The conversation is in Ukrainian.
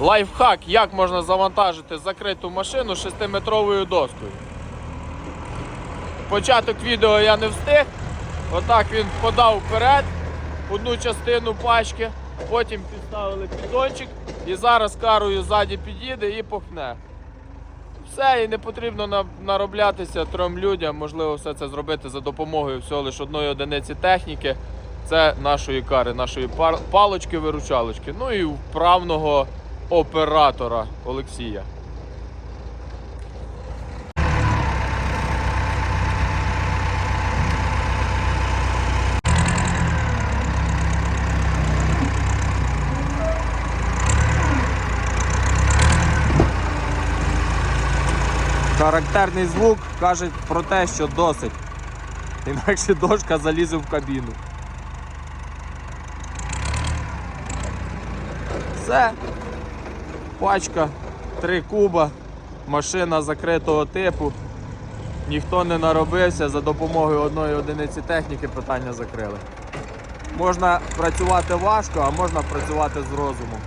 Лайфхак, як можна завантажити закриту машину 6-метровою доскою. Початок відео я не встиг. Отак він подав вперед одну частину пачки, потім підставили піддончик і зараз карою ззаді під'їде і похне. Все, і не потрібно нароблятися трьом людям. Можливо, все це зробити за допомогою всього лише одної одиниці техніки. Це нашої кари, нашої палочки-виручалочки. Ну і вправного оператора Олексія. Характерний звук каже про те, що досить. Інакше дошка залізе в кабіну. Все. Пачка, три куба, машина закритого типу. Ніхто не наробився, за допомогою одної одиниці техніки питання закрили. Можна працювати важко, а можна працювати з розумом.